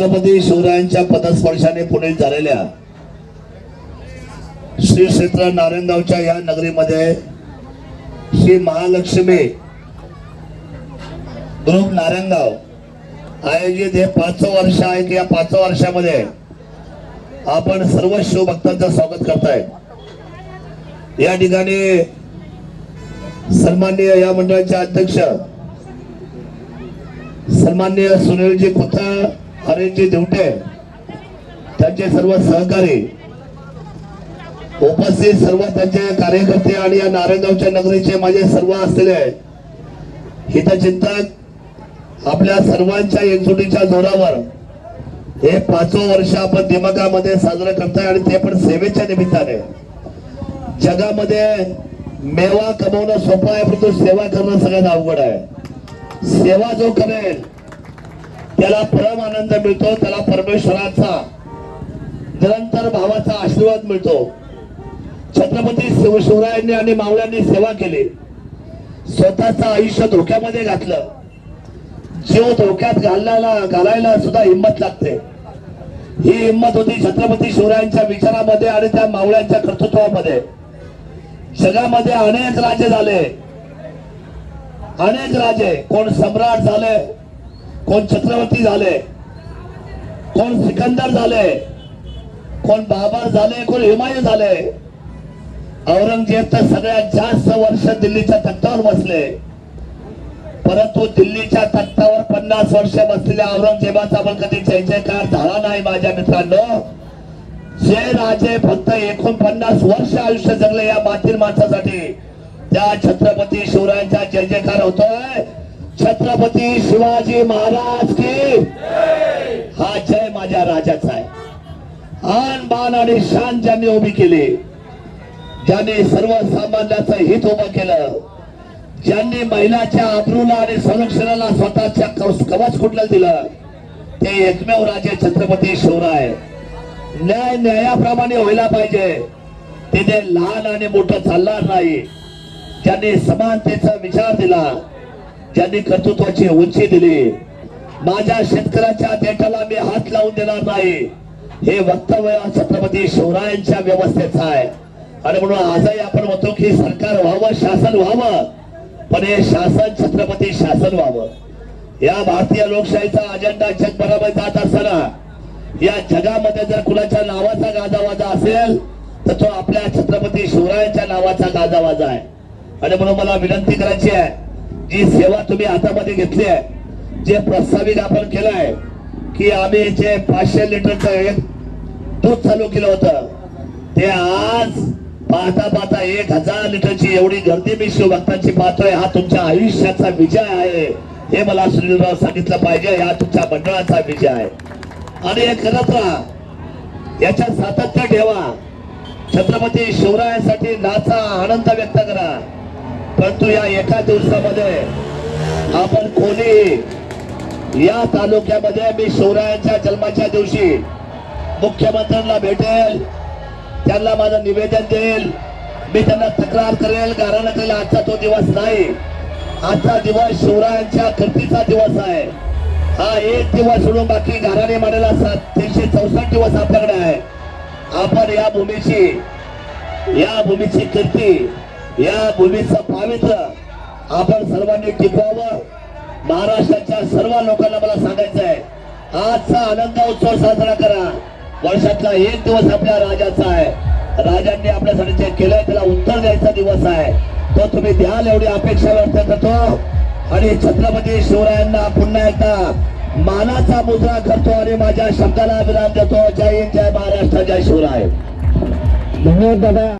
छत्रपती शिवरायांच्या पदस्पर्शाने पुणे झालेल्या श्री क्षेत्र नारायणगावच्या या नगरीमध्ये श्री महालक्ष्मी ग्रुप नारायणगाव आयोजित हे पाच वर्ष आहे की या पाच वर्षामध्ये आपण सर्व शिवभक्तांचं स्वागत करताय. या ठिकाणी सन्माननीय या मंडळाचे अध्यक्ष सन्माननीय सुनीलजी कुथळ अरेंजी देवटे त्यांचे सर्व सहकारी उपस्थित सर्व त्यांचे कार्यकर्ते आणि या नारायणगावच्या नगरीचे माझे सर्व असलेले हितचिंतक आपल्या सर्वांच्या एकजुटीच्या जोरावर हे पाचवं वर्ष आपण दिमागामध्ये साजरं करताय आणि ते पण सेवेच्या निमित्ताने. जगामध्ये मेवा कमवणं सोपं आहे परंतु सेवा करणं सगळ्यात अवघड आहे. सेवा जो करेल त्याला परम आनंद मिळतो त्याला परमेश्वराचा निरंतर भावाचा आशीर्वाद मिळतो. छत्रपती शिव शिवरायांनी आणि मावळ्यांनी सेवा केली. स्वतःचं आयुष्य धोक्यामध्ये घातलं. जीव धोक्यात घालायला घालायला सुद्धा हिंमत लागते. ही हिंमत होती छत्रपती शिवरायांच्या विचारामध्ये आणि त्या मावळ्यांच्या कर्तृत्वामध्ये. जगामध्ये अनेक राजे झाले. अनेक राजे कोण सम्राट झाले कोण छत्रपती झाले कोण सिकंदर झाले कोण बाबर झाले कोण हिमायू झाले औरंगजेब तर सगळ्यात जास्त वर्ष दिल्लीच्या तख्तावर बसले. परंतु दिल्लीच्या तख्तावर पन्नास वर्ष बसलेल्या औरंगजेबाचा पण कधी जय जयकार झाला नाही माझ्या मित्रांनो. जे राजे फक्त एकोणपन्नास वर्ष आयुष्य जगले या मातील माणसासाठी त्या छत्रपती शिवरायांचा जय जयकार होतोय. छत्रपती शिवाजी महाराज की हा जय माझ्या राजाचा आहे. आन बाण आणि शान ज्यांनी उभी केली ज्यांनी सर्वसामान्याचं हित उभं केलं ज्यांनी महिलाच्या अब्रूला आणि संरक्षणाला स्वतःच्या कवच कवच कुठलं दिलं ते एकमेव राजे छत्रपती शिवराय. न्याय न्यायाप्रमाणे व्हायला पाहिजे. तिथे लहान आणि मोठं चालणार नाही. ज्यांनी समानतेचा विचार दिला ज्यांनी कर्तृत्वाची उंची दिली माझ्या शेतकऱ्याच्या देठाला मी हात लावून देणार नाही. हे वक्तव्य छत्रपती शिवरायांच्या व्यवस्थेचं आहे. आणि म्हणून आजही आपण म्हणतो की सरकार व्हावं शासन व्हावं पण हे शासन छत्रपती शासन व्हावं. या भारतीय लोकशाहीचा अजेंडा जगभरामध्ये जात असताना या जगामध्ये जर कुणाच्या नावाचा गाजावाजा असेल तर तो आपल्या छत्रपती शिवरायांच्या नावाचा गाजावाजा आहे. आणि म्हणून मला विनंती करायची आहे जी सेवा तुम्ही हातामध्ये घेतली आहे जे प्रस्तावित आपण केलंय की आम्ही जे पाचशे लिटरचं एक दूध चालू केलं होतं ते आज पाहता पाहता एक हजार लिटरची एवढी गर्दी मी शिवभक्तांची पाहतोय हा तुमच्या आयुष्याचा विजय आहे हे मला सुनीलराव सांगितलं पाहिजे हा तुमच्या मंडळाचा विजय आहे. आणि हे करत राहा याच्यात सातत्य ठेवा. छत्रपती शिवरायांसाठी नाचा आनंद व्यक्त करा. परंतु या एका दिवसामध्ये. आपण कोणी या तालुक्यामध्ये मी शिवरायांच्या जन्माच्या दिवशी मुख्यमंत्र्यांना भेटेल त्यांना माझं निवेदन देईल मी त्यांना तक्रार करेल कारण करेल आजचा तो दिवस नाही. आजचा दिवस शिवरायांच्या कीर्तीचा दिवस आहे. हा एक दिवस सोडून बाकी घराने मांडलेला सात तीनशे चौसष्ट दिवस आपल्याकडे आहे. आपण या भूमीची या भूमीची कीर्ती या भूमीचं पावित्र्य आपण सर्वांनी टिकवावं महाराष्ट्राच्या सर्व लोकांना मला सांगायचं आहे आजचा आनंद उत्सव साजरा करा. वर्षातला एक दिवस आपल्या राजाचा आहे. राजांनी आपल्यासाठी जे केलंय त्याला उत्तर द्यायचा दिवस आहे. तो तुम्ही द्याल एवढी अपेक्षा व्यक्त करतो. आणि छत्रपती शिवरायांना पुन्हा एकदा मानाचा मुद्रा करतो आणि माझ्या शब्दाला विराम देतो. जय हिंद जय महाराष्ट्र जय शिवराय. धन्यवाद दादा.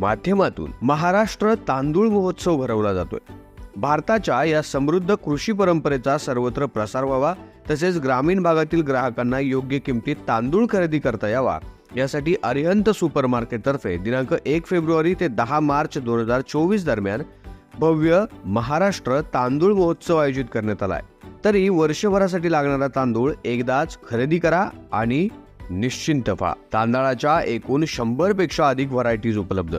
माध्यमातून महाराष्ट्र तांदूळ महोत्सव भरवला जातोय. भारताच्या या समृद्ध कृषी परंपरेचा सर्वत्र प्रसार व्हावा तसेच ग्रामीण भागातील ग्राहकांना योग्य किमतीत तांदूळ खरेदी करता यावा यासाठी अरिहंत सुपर मार्केटतर्फे दिनांक एक फेब्रुवारी ते दहा मार्च दोन हजार चोवीस दरम्यान भव्य महाराष्ट्र तांदूळ महोत्सव आयोजित करण्यात आलाय. तरी वर्षभरासाठी लागणारा तांदूळ एकदाच खरेदी करा आणि निश्चिंत व्हा. तांदळाच्या एकूण शंभरपेक्षा अधिक व्हरायटीज उपलब्ध.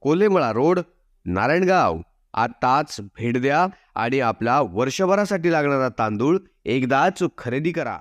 Kolemala road Narayangaon. आताच भेट द्या आणि आपला वर्षभरासाठी लागणारा तांदूळ एकदाच खरेदी करा.